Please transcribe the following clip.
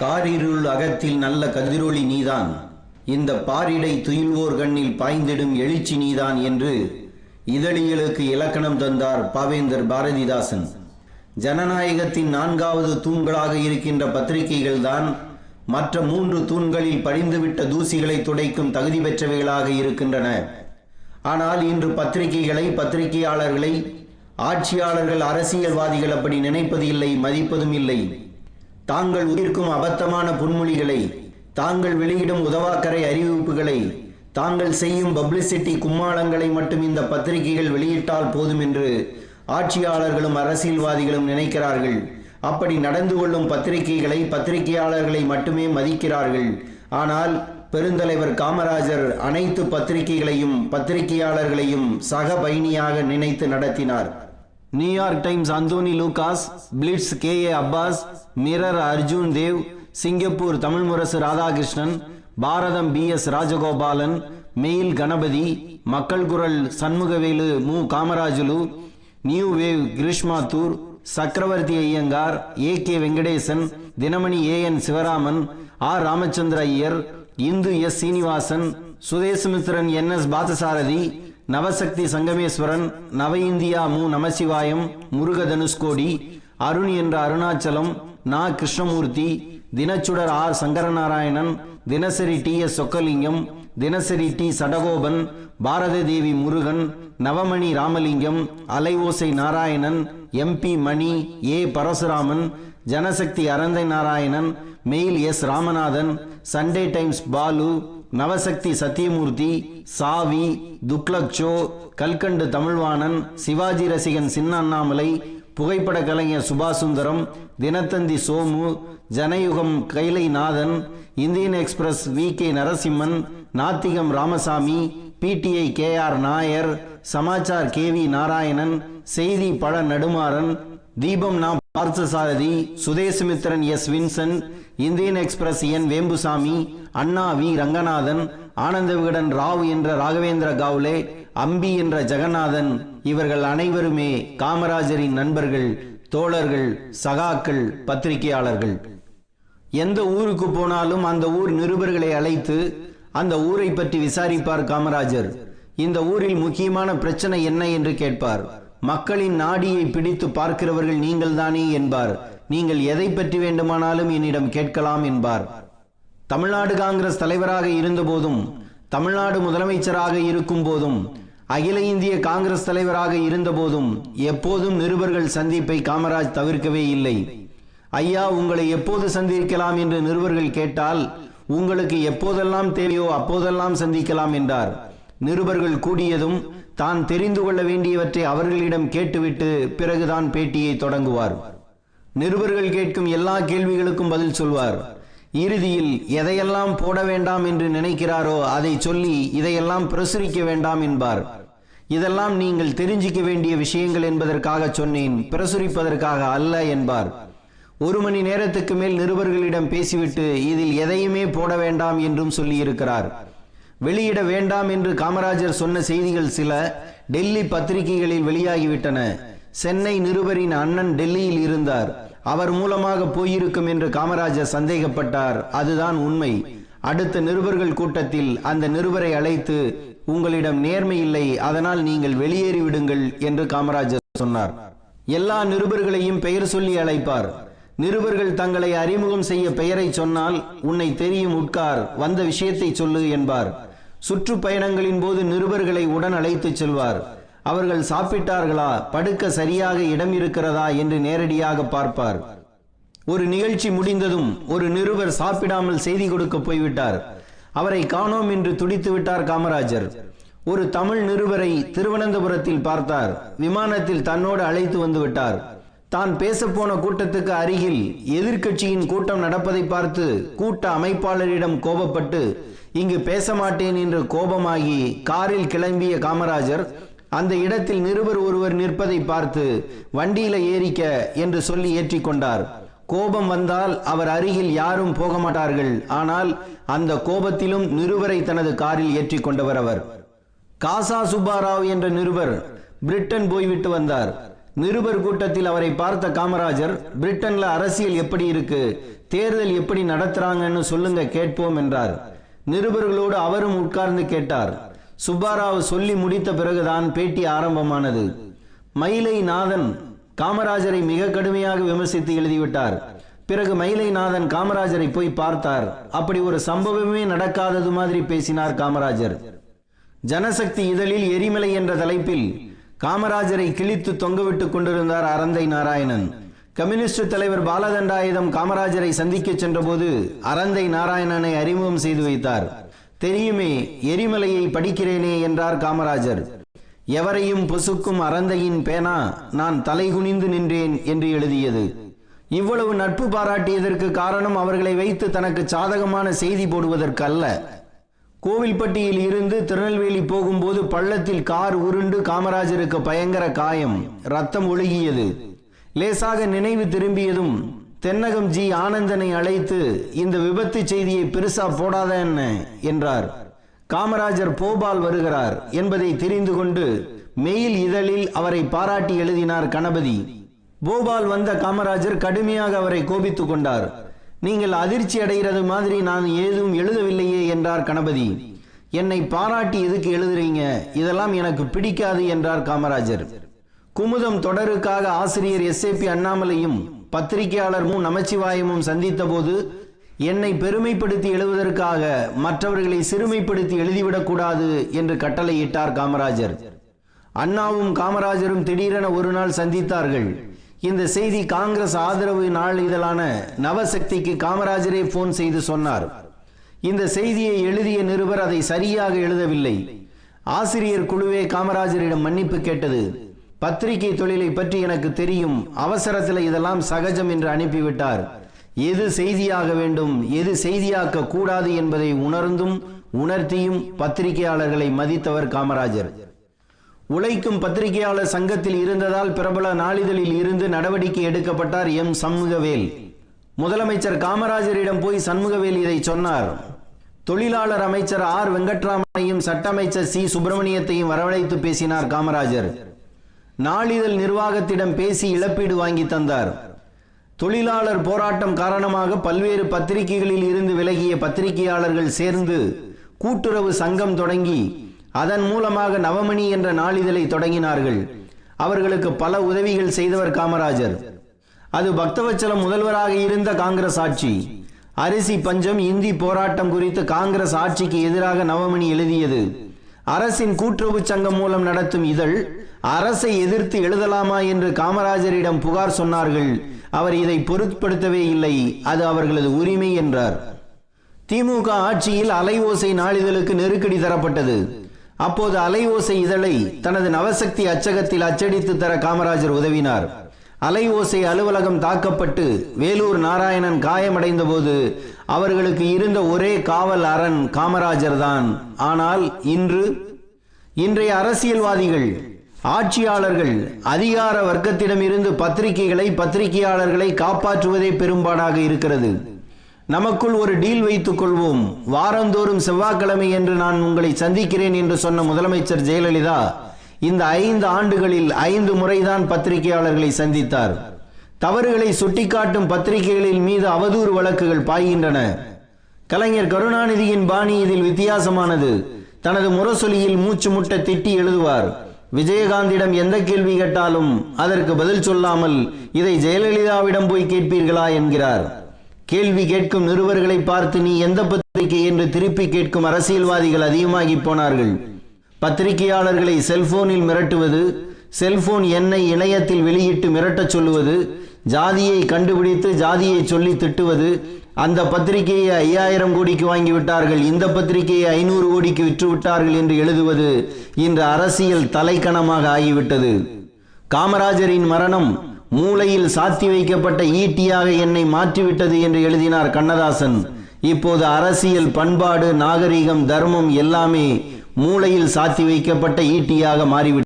காரிருள் அகத்தில் நல்ல கதிரொளி நீதான். இந்த பாரிடை துயில்வோர் கண்ணில் பாய்ந்திடும் எழுச்சி நீதான் என்று இதழிகளுக்கு இலக்கணம் தந்தார் பாவேந்தர் பாரதிதாசன். ஜனநாயகத்தின் நான்காவது தூண்களாக இருக்கின்ற பத்திரிகைகள்தான் மற்ற மூன்று தூண்களில் படிந்துவிட்ட தூசிகளை துடைக்கும் தகுதி பெற்றவைகளாக இருக்கின்றன. ஆனால் இன்று பத்திரிகைகளை பத்திரிகையாளர்களை ஆட்சியாளர்கள் அரசியல்வாதிகள் அப்படி நினைப்பது இல்லை மதிப்பதும் இல்லை. தாங்கள் உயிர்க்கும் அபத்தமான புன்மொழிகளை தாங்கள் வெளியிடும் உதவாக்கரை அறிவிப்புகளை தாங்கள் செய்யும் பப்ளிசிட்டி கும்மாளங்களை மட்டும் இந்த பத்திரிகைகள் வெளியிட்டால் போதும் என்று ஆட்சியாளர்களும் அரசியல்வாதிகளும் நினைக்கிறார்கள். அப்படி நடந்து கொள்ளும் பத்திரிகைகளை பத்திரிகையாளர்களை மட்டுமே மதிக்கிறார்கள். ஆனால் பெருந்தலைவர் காமராஜர் அனைத்து பத்திரிகைகளையும் பத்திரிகையாளர்களையும் சக பயணியாக நினைத்து நடத்தினார். New York Times Anthony Lucas Blitz K A Abbas Mirror Arjun Dev Singapore Tamil Murasu Radhakrishnan Bharatham P S Rajagopalan Mail Ganapathi Makkal Kural Shanmugavelu Mu Kamarajulu New Wave கிரீஷ்மாத்தூர் Chakravarthy Iyengar A K Venkatesan Dinamani A N Sivaraman R Ramachandra Iyer Hindu S Srinivasan Swadesamitran N S Parthasarathy Navasakthi Sangameswaran Nava India Mu Namasivayam Muruga Dhanushkodi Arun என்ற அருணாச்சலம் நா Krishnamurthy Dinachudar R Sankaranarayanan தினசரி T S Chockalingam Dinasari T Sadagopan Bharata Devi Murugan Navamani Ramalingam Alaiyosai Narayanan M P Mani A Parasuraman Janasakthi Aranthai Narayanan Mail S Ramanathan Sunday Times Balu Navasakthi Sathyamoorthy Savi துக்லக்ஷோ so கல்கண்டு தமிழ்வாணன் சிவாஜி ரசிகன் சின்ன அண்ணாமலை புகைப்பட கலைஞர் Subasundaram Dinathanthi Somu Janayugam Kailainathan Indian Express V K Narasimhan Nathigam Ramasamy PTI K R Nair Samachar K V Narayanan செய்தி Pazha Nedumaran Deepam Na Parthasarathy Swadesamitran S. Vincent Indian Express N. Vembusamy Anna V. Ranganathan Ananda Vikatan Rao என்ற ராகவேந்திர காவ்லே அம்பி என்ற ஜெகநாதன் இவர்கள் அனைவருமே காமராஜரின் நண்பர்கள் தோழர்கள் சகாக்கள் பத்திரிகையாளர்கள். எந்த ஊருக்கு போனாலும் அந்த ஊர் நிருபர்களை அழைத்து அந்த ஊரை பற்றி விசாரிப்பார் காமராஜர். இந்த ஊரில் முக்கியமான பிரச்சனை என்ன என்று கேட்பார். மக்களின் நாடியை பிடித்து பார்க்கிறவர்கள் நீங்கள் தானே என்பார். நீங்கள் எதை பற்றி வேண்டுமானாலும் என்னிடம் கேட்கலாம் என்பார். தமிழ்நாடு காங்கிரஸ் தலைவராக இருந்தபோதும் தமிழ்நாடு முதலமைச்சராக இருக்கும் போதும் அகில இந்திய காங்கிரஸ் தலைவராக இருந்தபோதும் எப்போதும் நிருபர்கள் சந்திப்பை காமராஜ் தவிர்க்கவே இல்லை. ஐயா உங்களை எப்போது சந்திக்கலாம்? என்று நிருபர்கள் கேட்டால் உங்களுக்கு எப்போதெல்லாம் தேவையோ அப்போதெல்லாம் சந்திக்கலாம் என்றார். நிருபர்கள் கூடியதும் தான் தெரிந்து கொள்ள வேண்டியவற்றை அவர்களிடம் கேட்டுவிட்டு பிறகுதான் பேட்டியை தொடங்குவார். நிருபர்கள் கேட்கும் எல்லா கேள்விகளுக்கும் பதில் சொல்வார். இறுதியில் எதையெல்லாம் போட வேண்டாம் என்று நினைக்கிறாரோ அதை சொல்லி இதையெல்லாம் பிரசுரிக்க வேண்டாம் என்பார். இதெல்லாம் நீங்கள் தெரிஞ்சிக்க வேண்டிய விஷயங்கள் என்பதற்காக சொன்னேன். பிரசுரிப்பதற்காக அல்ல என்பார். ஒரு மணி நேரத்துக்கு மேல் நிருபர்களிடம் பேசிவிட்டு இதில் எதையுமே போட வேண்டாம் என்றும் சொல்லியிருக்கிறார். வெளியிட வேண்டாம் என்று காமராஜர் சொன்ன செய்திகள் சில டெல்லி பத்திரிகைகளில் வெளியாகிவிட்டன. சென்னை நிருபரின் அண்ணன் டெல்லியில் இருந்தார். அவர் மூலமாக போயிருக்கும் என்று காமராஜர் சந்தேகப்பட்டார். அதுதான் உண்மை. அடுத்த நிருபர்கள் கூட்டத்தில் அந்த நிருபரை அழைத்து உங்களிடம் நேர்மை இல்லை அதனால் நீங்கள் வெளியேறி விடுங்கள் என்று காமராஜர் சொன்னார். எல்லா நிருபர்களையும் பெயர் சொல்லி அழைப்பார். நிருபர்கள் தங்களை அறிமுகம் செய்ய பெயரை சொன்னால் உன்னை தெரியும் உட்கார் வந்த விஷயத்தை சொல்லு என்பார். சுற்றுப்பயணங்களின் போது நிருபர்களை உடன் அழைத்துச் செல்வார். அவர்கள் சாப்பிட்டார்களா? படுக்க சரியாக இடம் இருக்கிறதா? என்று நேரடியாக பார்ப்பார். ஒரு நிகழ்ச்சி முடிந்ததும் ஒரு நிருபர் சாப்பிடாமல் செய்தி கொடுக்க போய்விட்டார். அவரை காணோம் என்று துடித்து விட்டார் காமராஜர். ஒரு தமிழ் நிருபரை திருவனந்தபுரத்தில் பார்த்தார். விமானத்தில் தன்னோடு அழைத்து வந்து விட்டார். தான் பேசப்போன கூட்டத்துக்கு அருகில் எதிர்க்கட்சியின் கூட்டம் நடப்பதை பார்த்து கூட்ட அமைப்பாளரிடம் கோபப்பட்டு இங்கு பேச மாட்டேன் என்று கோபமாகி காரில் கிளம்பிய காமராஜர் அந்த இடத்தில் நிருபர் ஒருவர் நிற்பதை பார்த்து வண்டியில ஏறிக்க என்று சொல்லி ஏற்றிக்கொண்டார் கோபம் வந்தால் அவர் அருகில் யாரும் போக மாட்டார்கள். ஆனால் அந்த கோபத்திலும் நிருபரை தனது காரில் ஏற்றிக்கொண்டவர் அவர். காசா சுப்பாராவ் என்ற நிருபர் பிரிட்டன் போய்விட்டு வந்தார். நிருபர் கூட்டத்தில் அவரை பார்த்த காமராஜர் பிரிட்டன்ல அரசியல் எப்படி இருக்கு? தேர்தல் எப்படி நடத்துறாங்கன்னு சொல்லுங்க கேட்போம் என்றார். நிருபர்களோடு அவரும் உட்கார்ந்து கேட்டார். சுப்பாராவ் சொல்லி முடித்த பிறகுதான் பேட்டி ஆரம்பமானது. மயிலை நாதன் காமராஜரை மிக கடுமையாக விமர்சித்து எழுதிவிட்டார். பிறகு மயிலைநாதன் காமராஜரை போய் பார்த்தார். அப்படி ஒரு சம்பவமே நடக்காதது மாதிரி பேசினார் காமராஜர். ஜனசக்தி இதழில் எரிமலை என்ற தலைப்பில் காமராஜரை கிழித்து தொங்கவிட்டுக் கொண்டிருந்தார் அரந்தை நாராயணன். கம்யூனிஸ்ட் தலைவர் பாலதண்டாயுதம் காமராஜரை சந்திக்க சென்றபோது அரந்தை நாராயணனை அறிமுகம் செய்து வைத்தார். தெரியுமே எரிமலையை படிக்கிறேனே என்றார் காமராஜர். எவரையும் பொசுக்கும் அறந்தையின் பேனா நான் தலைகுனிந்து நின்றேன் என்று எழுதியது. இவ்வளவு நட்பு பாராட்டியதற்கு காரணம் அவர்களை வைத்து தனக்கு சாதகமான செய்தி போடுவதற்கு அல்ல கோவில்பட்டியில் இருந்து திருநெல்வேலி போகும்போது பள்ளத்தில் கார் உருண்டு காமராஜருக்கு பயங்கர காயம். ரத்தம் ஒழுகியது. லேசாக நினைவு திரும்பியதும் தென்னகம் ஜி ஆனந்தனை அழைத்து இந்த விபத்து செய்தியை பெருசா போடாத என்ன? என்றார். காமராஜர் போபால் வருகிறார் என்பதை தெரிந்து கொண்டு மெயில் இதழில் அவரை பாராட்டி எழுதினார் கணபதி. போபால் வந்த காமராஜர் கடுமையாக அவரை கோபித்துக் கொண்டார். நீங்கள் அதிர்ச்சி அடைகிறது மாதிரி நான் ஏதும் எழுதவில்லையே என்றார் கணபதி. என்னை பாராட்டி எதுக்கு எழுதுறீங்க? இதெல்லாம் எனக்கு பிடிக்காது என்றார் காமராஜர். குமுதம் தொடருக்காக ஆசிரியர் எஸ்ஏபி அண்ணாமலையும் பத்திரிகையாளர் மு. நமச்சிவாயமும் சந்தித்த போது என்னை பெருமைப்படுத்தி எழுதுவதற்காக மற்றவர்களை சிறுமைப்படுத்தி எழுதிவிடக்கூடாது என்று கட்டளையிட்டார் காமராஜர். அண்ணாவும் காமராஜரும் திடீரென ஒரு நாள் சந்தித்தார்கள். இந்த செய்தி காங்கிரஸ் ஆதரவு நாள் இதழான நவசக்திக்கு காமராஜரே போன் செய்து சொன்னார். இந்த செய்தியை எழுதிய நிருபர் அதை சரியாக எழுதவில்லை. ஆசிரியர் குழுவே காமராஜரிடம் மன்னிப்பு கேட்டது. பத்திரிகை தொழிலை பற்றி எனக்கு தெரியும். அவசரத்தில் இதெல்லாம் சகஜம் என்று அனுப்பிவிட்டார். எது செய்தியாக வேண்டும் எது செய்தியாக்க கூடாது என்பதை உணர்ந்தும் உணர்த்தியும் பத்திரிகையாளர்களை மதித்தவர் காமராஜர். உழைக்கும் பத்திரிகையாளர் சங்கத்தில் இருந்ததால் பிரபல நாளிதழில் இருந்து நடவடிக்கை எடுக்கப்பட்டார் எம். சண்முகவேல். முதலமைச்சர் காமராஜரிடம் போய் சண்முகவேல் இதை சொன்னார். தொழிலாளர் அமைச்சர் ஆர். வெங்கட்ராமனையும் சட்ட அமைச்சர் சி. சுப்பிரமணியத்தையும் வரவழைத்து பேசினார் காமராஜர். நாளிதழ் நிர்வாகத்திடம் பேசி இழப்பீடு வாங்கி தந்தார். தொழிலாளர் போராட்டம் காரணமாக பல்வேறு பத்திரிகைகளில் இருந்து விலகிய பத்திரிகையாளர்கள் சேர்ந்து கூட்டுறவு சங்கம் தொடங்கி அதன் மூலமாக நவமணி என்ற நாளிதழை தொடங்கினார்கள். அவர்களுக்கு பல உதவிகள் செய்தவர் காமராஜர். அது பக்தவச்சலம் முதல்வராக இருந்த காங்கிரஸ் ஆட்சி. அரிசி பஞ்சம் இந்தி போராட்டம் குறித்து காங்கிரஸ் ஆட்சிக்கு எதிராக நவமணி எழுதியது. அரசின் கூட்டுறவு சங்கம் மூலம் நடத்தும் இதழ் அரசை எதிர்த்து எழுதலாமா என்று காமராஜரிடம் புகார் சொன்னார்கள். அவர் இதை பொருட்படுத்தவே இல்லை. அது அவர்களது உரிமை என்றார். திமுக ஆட்சியில் அலைவோசை நாளிதழுக்கு நெருக்கடி தரப்பட்டது. அப்போது அலைஓசை இதழை தனது நவசக்தி அச்சகத்தில் அச்சடித்து தர காமராஜர் உதவினார். அலைவோசை அலுவலகம் தாக்கப்பட்டு வேலூர் நாராயணன் காயமடைந்த போது அவர்களுக்கு இருந்த ஒரே காவல் அரண் காமராஜர் தான் ஆனால் இன்று இன்றைய அரசியல்வாதிகள் ஆட்சியாளர்கள் அதிகார வர்க்கத்திடம் இருந்து பத்திரிகைகளை பத்திரிகையாளர்களை காப்பாற்றுவதே பெரும்பாடாக இருக்கிறது. நமக்குள் ஒரு டீல் வைத்துக் கொள்வோம். வாரந்தோறும் செவ்வாய்க்கிழமை என்று நான் உங்களை சந்திக்கிறேன் என்று சொன்ன முதலமைச்சர் ஜெயலலிதா இந்த ஐந்து ஆண்டுகளில் ஐந்து முறைதான் பத்திரிகையாளர்களை சந்தித்தார். தவறுகளை சுட்டிக்காட்டும் பத்திரிகைகளின் மீது அவதூறு வழக்குகள் பாய்கின்றன. கலைஞர் கருணாநிதியின் பாணி இதில் வித்தியாசமானது. தனது முரசொலியில் மூச்சு முட்ட திட்டி எழுதுவார். விஜயகாந்திடம் எந்த கேள்வி கேட்டாலும் அதற்கு பதில் சொல்லாமல் இதை ஜெயலலிதாவிடம் போய் கேட்பீர்களா என்கிறார். கேள்வி கேட்கும் நிருபர்களை பார்த்து நீ எந்த பத்திரிகை என்று திருப்பி கேட்கும் அரசியல்வாதிகள் அதிகமாகி போனார்கள். பத்திரிகையாளர்களை செல்போனில் மிரட்டுவது செல்போன் எண்ணை இணையத்தில் வெளியிட்டு மிரட்டச் சொல்லுவது ஜாதியை கண்டுபிடித்து ஜாதியை சொல்லி திட்டுவது அந்த பத்திரிகையை ஐயாயிரம் கோடிக்கு வாங்கி விட்டார்கள் இந்த பத்திரிகையை ஐநூறு கோடிக்கு விற்றுவிட்டார்கள் என்று எழுதுவது இன்று அரசியல் தலைக்கணமாக ஆகிவிட்டது. காமராஜரின் மரணம் மூளையில் சாத்தி வைக்கப்பட்ட ஈட்டியாக என்னை மாற்றிவிட்டது என்று எழுதினார் கண்ணதாசன். இப்போது அரசியல் பண்பாடு நாகரிகம் தர்மம் எல்லாமே மூளையில் சாத்தி வைக்கப்பட்ட ஈட்டியாக மாறிவிட்டது.